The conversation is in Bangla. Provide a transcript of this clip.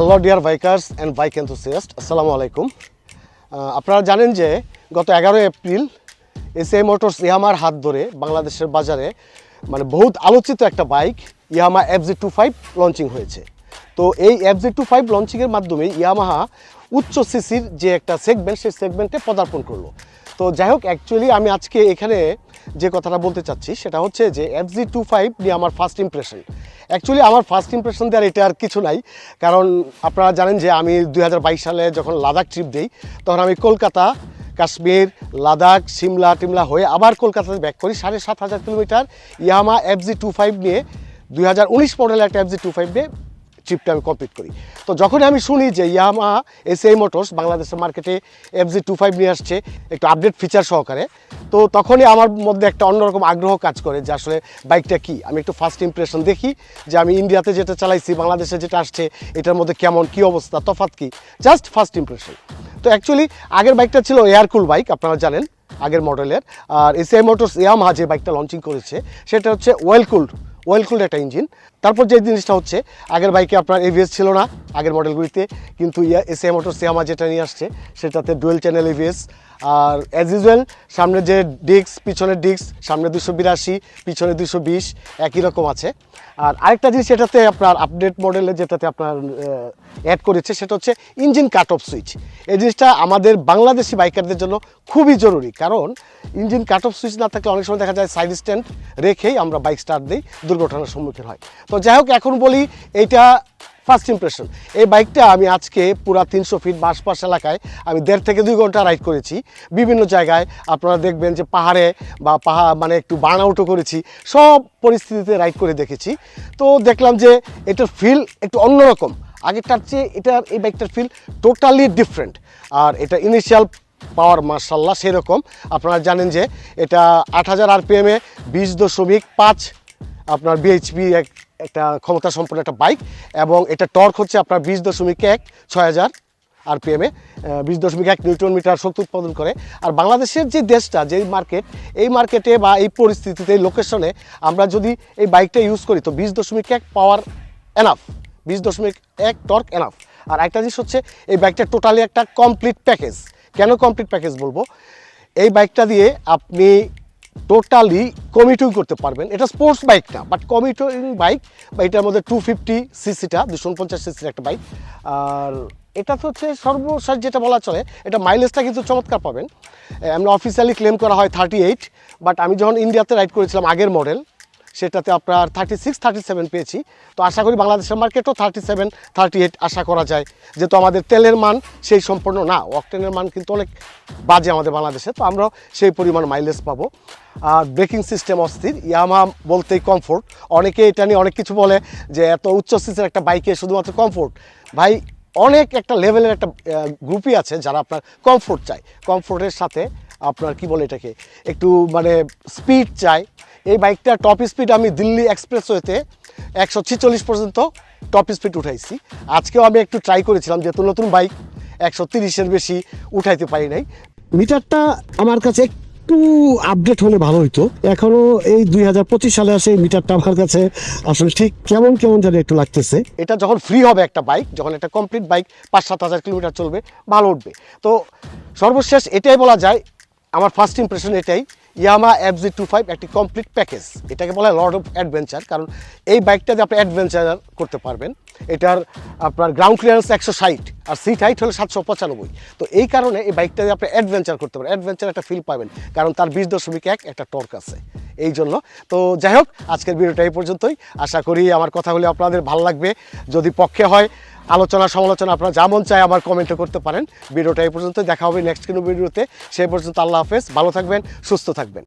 Hello dear bikers and bike enthusiast আসসালামু আলাইকুম আপনারা জানেন যে গত এগারোই এপ্রিল এসএ মোটরস ইয়ামার হাত ধরে বাংলাদেশের বাজারে মানে বহুত আলোচিত একটা bike Yamaha FZ two five launching হয়েছে। তো এই এফজি টু ফাইভ লঞ্চিংয়ের মাধ্যমে ইয়ামাহা উচ্চ সিসির যে একটা সেগমেন্ট সেই সেগমেন্টে পদার্পণ করল। তো যাই হোক অ্যাকচুয়ালি আমি আজকে এখানে যে কথাটা বলতে চাচ্ছি, সেটা হচ্ছে যে এফ জি টু ফাইভ নিয়ে আমার ফার্স্ট ইমপ্রেশন অ্যাকচুয়ালি আমার ফার্স্ট ইমপ্রেশন দেওয়ার এটা আর কিছু নাই, কারণ আপনারা জানেন যে আমি দুই হাজার বাইশ সালে যখন লাদাখ ট্রিপ দিই, তখন আমি কলকাতা, কাশ্মীর, লাদাখ, সিমলা টিমলা হয়ে আবার কলকাতাতে ব্যাক করি, সাড়ে সাত হাজার kilometre Yamaha F Z two five নিয়ে দুই হাজার উনিশ মডেলের একটা এফ জি টু ফাইভ নিয়ে ট্রিপটা আমি কমপ্লিট করি। তো যখনই আমি শুনি যে ইয়ামা এসএ মোটরস বাংলাদেশের মার্কেটে এফজি টু ফাইভ নিয়ে আসছে, একটু আপডেট ফিচার সহকারে, তো তখনই আমার মধ্যে একটা অন্যরকম আগ্রহ কাজ করে যে আসলে বাইকটা কি? আমি একটু ফার্স্ট ইমপ্রেশন দেখি যে আমি ইন্ডিয়াতে যেটা চালাইছি, বাংলাদেশে যেটা আসছে, এটার মধ্যে কেমন, কি অবস্থা, তফাৎ কি? জাস্ট ফার্স্ট ইমপ্রেশন তো অ্যাকচুয়ালি আগের বাইকটা ছিল এয়ারকুল বাইক আপনারা জানেন, আগের মডেলের আর এসআই মোটরস ইয়ামাহা যে বাইকটা লঞ্চিং করেছে, সেটা হচ্ছে ওয়েলকুল্ড ওয়েলকুল্ড একটা ইঞ্জিন তারপর যে জিনিসটা হচ্ছে, আগের বাইকে আপনার এভিএস ছিল না, আগের মডেলগুলিতে কিন্তু ইয়া মোটর সিয়ামা যেটা নিয়ে আসছে, সেটাতে ডুয়েল চ্যানেল এভিএস আর অ্যাজ ইউজুয়াল সামনে যে ডিস্ক পিছনের ডিস্ক সামনে দুশো বিরাশি, পিছনে দুশো বিশ, একই রকম আছে। আর আরেকটা জিনিস এটাতে আপনার আপডেট মডেলে যেটাতে আপনার অ্যাড করেছে, সেটা হচ্ছে ইঞ্জিন কাট অফ সুইচ এই জিনিসটা আমাদের বাংলাদেশি বাইকারদের জন্য খুবই জরুরি। কারণ ইঞ্জিন কাট অফ সুইচ না থাকলে অনেক সময় দেখা যায় সাইড স্ট্যান্ড রেখেই আমরা বাইক স্টার্ট দিই, দুর্ঘটনার সম্মুখীন হয়। তো যাই হোক, এখন বলি, এইটা ফার্স্ট ইমপ্রেশন। এই বাইকটা আমি আজকে পুরা তিনশো ফিট বা আশপাশ এলাকায় আমি দেড় থেকে দুই ঘণ্টা রাইড করেছি। বিভিন্ন জায়গায় আপনারা দেখবেন যে পাহাড়ে বা পাহাড় মানে একটু বার্ন আউটও করেছি। সব পরিস্থিতিতে রাইড করে দেখেছি। তো দেখলাম যে এটার ফিল একটু অন্যরকম। আগেরটার চেয়ে এটার, এই বাইকটার ফিল টোটালি ডিফারেন্ট আর এটা ইনিশিয়াল পাওয়ার মার্শাল্লাহ সেরকম। আপনারা জানেন যে এটা আট হাজার আরপিএমে বিশ দশমিক পাঁচ, আপনার বিএইচপি এক একটা ক্ষমতা সম্পন্ন একটা বাইক এবং এটা টর্ক হচ্ছে আপনার বিশ দশমিক এক, ছয় হাজার আরপিএমে বিশ দশমিক এক নিউটন মিটার শক্তি উৎপাদন করে। আর বাংলাদেশের যে দেশটা যে মার্কেট এই মার্কেটে বা এই পরিস্থিতিতে, এই লোকেশনে আমরা যদি এই বাইকটা ইউজ করি, তো বিশ দশমিক এক পাওয়ার এনাফ বিশ দশমিক এক টর্ক এনাফ আর একটা জিনিস হচ্ছে, এই বাইকটা টোটালি একটা কমপ্লিট প্যাকেজ কেন কমপ্লিট প্যাকেজ বলব? এই বাইকটা দিয়ে আপনি টোটালি কমিটিং করতে পারবেন। এটা স্পোর্টস বাইকটা বাট কমিটিং বাইক বা এটার মধ্যে টু ফিফটি সিসিটা দুশো উনপঞ্চাশ সিসির একটা বাইক আর এটা তো হচ্ছে সর্বশেষ যেটা বলা চলে, এটা মাইলেজটা কিন্তু চমৎকার পাবেন। আমরা অফিসিয়ালি ক্লেম করা হয় থার্টি এইট বাট আমি যখন ইন্ডিয়াতে রাইড করেছিলাম আগের মডেল সেটাতে আপনার থার্টি সিক্স থার্টি সেভেন পেয়েছি। তো আশা করি বাংলাদেশের মার্কেটও থার্টি সেভেন থার্টি এইট আশা করা যায়। যেহেতু আমাদের তেলের মান সেই সম্পূর্ণ না অকটেনের মান কিন্তু অনেক বাজে আমাদের বাংলাদেশে। তো আমরাও সেই পরিমাণ মাইলেজ পাবো। আর ব্রেকিং সিস্টেম অস্থির ইয়ামা বলতেই কমফোর্ট অনেকে এটা নিয়ে অনেক কিছু বলে যে এত উচ্চ সিসের একটা বাইকে শুধুমাত্র কমফোর্ট ভাই অনেক একটা লেভেলের একটা গ্রুপই আছে যারা আপনার কমফোর্ট চায়। কমফোর্টের সাথে আপনার কি বলে এটাকে? একটু মানে স্পিড চাই এই বাইকটা টপ স্পিড আমি দিল্লি এক্সপ্রেসওয়েতে একশো ছিচল্লিশ পর্যন্ত টপ স্পিড উঠাইছি। আজকেও আমি একটু ট্রাই করেছিলাম, যেহেতু নতুন বাইক, একশো তিরিশের বেশি উঠাইতে পারি নাই। মিটারটা আমার কাছে একটু আপডেট হলে ভালো হইতো। এখনও এই দুই হাজার পঁচিশ সালে আসে এই মিটারটা আমার কাছে আসলে ঠিক কেমন কেমন জানি একটু লাগতেছে। এটা যখন ফ্রি হবে একটা বাইক যখন একটা কমপ্লিট বাইক পাঁচ সাত হাজার কিলোমিটার চলবে, ভালো উঠবে। তো সর্বশেষ এটাই বলা যায়, আমার ফার্স্ট ইমপ্রেশন এটাই। ইয়ামা এফজি টু ফাইভ একটি কমপ্লিট প্যাকেজ এটাকে বলা হয় লর্ড অফ অ্যাডভেঞ্চার কারণ এই বাইকটাতে আপনি অ্যাডভেঞ্চার করতে পারবেন। এটার আপনার গ্রাউন্ড ক্লিয়ারেন্স একশো ষাট, আর সিট হাইট হলো সাতশো পঁচানব্বই। তো এই কারণে এই বাইকটাতে আপনি অ্যাডভেঞ্চার করতে পারেন অ্যাডভেঞ্চার একটা ফিল পাবেন, কারণ তার বিশ দশমিক এক একটা টর্ক আছে। এই জন্য, তো যাই হোক, আজকের ভিডিওটা এই পর্যন্তই। আশা করি আমার কথাগুলি আপনাদের ভালো লাগবে। যদি পক্ষে হয় আলোচনা, সমালোচনা, আপনারা যেমন চাই আবার কমেন্টও করতে পারেন। ভিডিওটা এই পর্যন্ত দেখা হবে নেক্সট কোনো ভিডিওতে। সেই পর্যন্ত আল্লাহ হাফেজ, ভালো থাকবেন, সুস্থ থাকবেন।